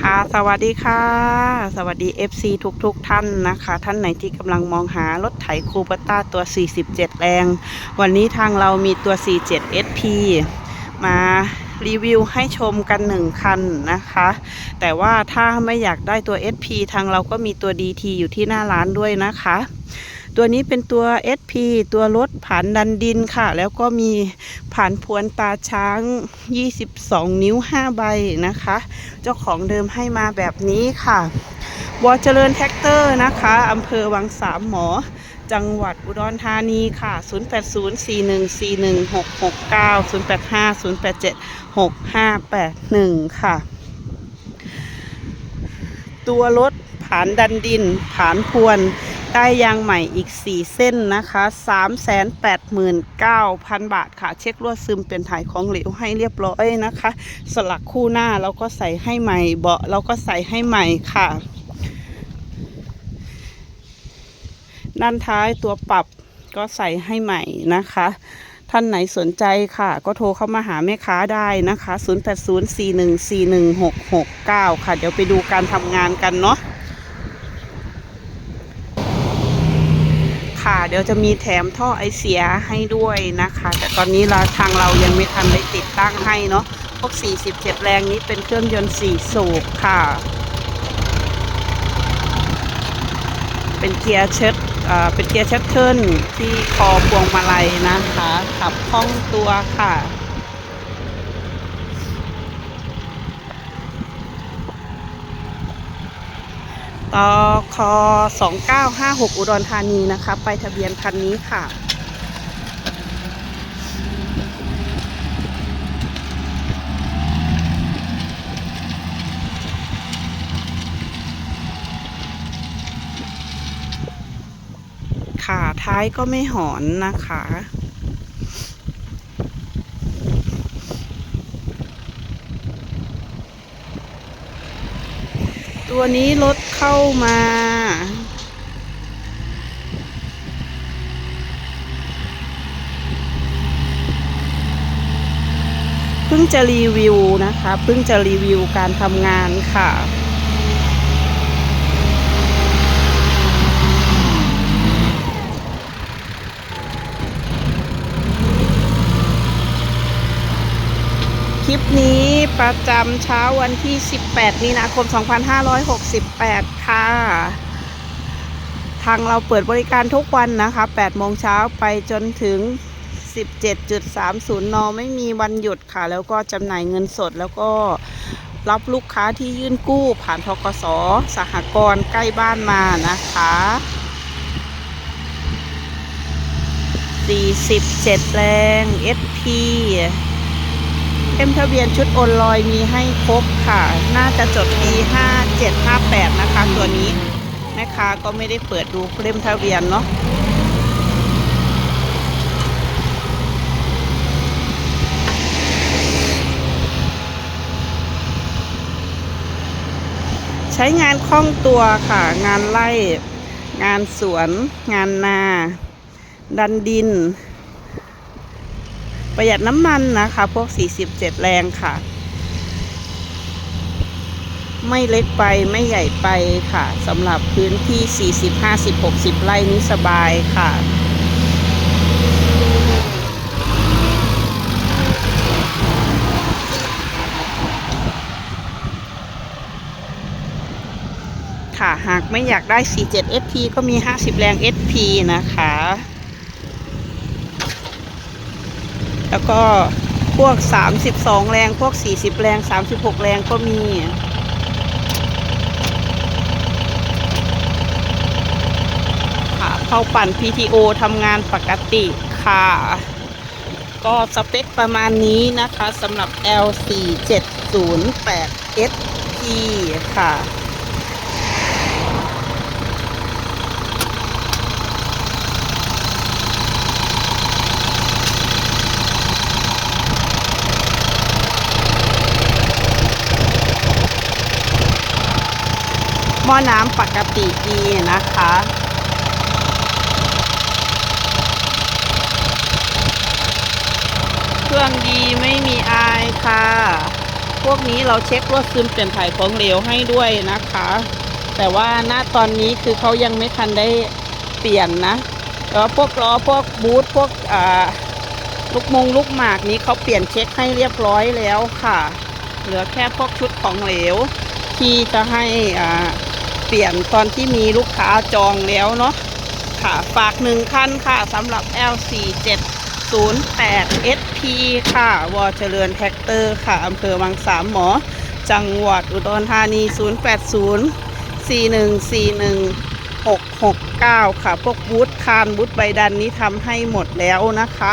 คะ สวัสดีค่ะ สวัสดี FC ทุกทุกๆท่านนะคะ ท่านไหนที่กำลังมองหารถไถคูปต้าตัว 47 แรง วันนี้ทางเรามีตัว 47 SP มารีวิวให้ชมกันหนึ่งคันนะคะ แต่ว่าถ้าไม่อยากได้ตัว SP ทางเราก็มีตัว DT อยู่ที่หน้าร้านด้วยนะคะ ตัวนี้เป็นตัว SP ตัวรถผ่านดันดินค่ะ แล้วก็มีผ่านพวนตาช้าง 22 นิ้ว 5 ใบนะคะ เจ้าของเดิมให้มาแบบนี้ค่ะวอเจริญแท็กเตอร์นะคะอำเภอวังสามหมอ จังหวัดอุดรธานีค่ะ 0804141669 0850876581 ค่ะ ตัวรถผานดันดิน ผานพวน ได้ยางใหม่อีก 4 เส้นนะคะ389,000 บาทค่ะ เช็คลวดซึมเป็นถ่ายของเหลวให้เรียบร้อยนะคะ สลักคู่หน้าเราก็ใส่ให้ใหม่ เบาะเราก็ใส่ให้ใหม่ค่ะด้านท้ายตัวปรับก็ใส่ให้ใหม่นะคะ ท่านไหนสนใจค่ะ ก็โทรเข้ามาหาแม่ค้าได้นะคะ 0804141669 ค่ะ เดี๋ยวไปดูการทำงานกันเนาะ ค่ะ เดี๋ยวจะมีแถมท่อไอเสียให้ด้วยนะคะ แต่ตอนนี้เราทางเรายังไม่ทันได้ติดตั้งให้เนาะพวก 47 แรงนี้เป็นเครื่องยนต์ 4 สูบค่ะ เป็นเกียร์เช็ดเอ่อเป็นเกียร์เชิดเทิลที่คอพวงมาลัยนะคะ ขับคล่องตัวค่ะ ตอคอ2956 อุดรธานีนะคะ ไปทะเบียนคันนี้ค่ะขาท้ายก็ไม่หอนนะคะ ตัวนี้รถเข้ามา เพิ่งจะรีวิวนะคะ เพิ่งจะรีวิวการทำงานค่ะ ลิปนี้ประจำเช้าวันที่ 18 มีนาคม 2568 ค่ะ ทางเราเปิดบริการทุกวันนะคะ 8 โมงเช้าไปจนถึง 17.30 น ไม่มีวันหยุดค่ะ แล้วก็จำหน่ายเงินสดแล้วก็รับลูกค้าที่ยื่นกู้ผ่านทกสสหกรณ์ใกล้บ้านมานะคะ 47 แรง SP เอ็มทะเบียนชุดโอนลอยมีให้ครบค่ะ น่าจะจดปี5758 นะคะ ตัวนี้แม่ค้าก็ไม่ได้เปิดดูเล่มทะเบียนเนาะใช้งานคล่องตัวค่ะ งานไล่ งานสวน งานนา ดันดิน ประหยัดน้ำมันนะคะ พวก 47 แรงค่ะ ไม่เล็กไปไม่ใหญ่ไปค่ะสำหรับพื้นที่ 40 50 60 ไร่นี้สบายค่ะค่ะหากไม่อยากได้ 47 SP ก็มี 50 แรง SP นะคะ แล้วก็พวก 32 แรง พวก 40 แรง 36 แรงก็มี ค่ะ เข้าปั่น PTO ทำงานปกติค่ะ ก็สเปคประมาณนี้นะคะสำหรับ L4708SP ค่ะ หม้อน้ำปกติดีนะคะ เครื่องดีไม่มีอายค่ะ พวกนี้เราเช็ครวดซึมเปลี่ยนถ่ายของเหลวให้ด้วยนะคะ แต่ว่าณตอนนี้คือเขายังไม่ทันได้เปลี่ยนนะแล้วพวกล้อพวกบูทพวกอ่าลูกมงลูกหมากนี้เขาเปลี่ยนเช็คให้เรียบร้อยแล้วค่ะ เหลือแค่พวกชุดของเหลว ที่จะให้อ่า เปลี่ยนตอนที่มีลูกค้าจองแล้วเนาะค่ะฝากหนึ่งคันค่ะสำหรับ L4708 SP ค่ะวอเจริญแท็กเตอร์ค่ะอำเภอวังสามหมอ จังหวัดอุดรธานี 080 4141 669 ค่ะ พวกบูธคานบูธใบดันนี้ทำให้หมดแล้วนะคะ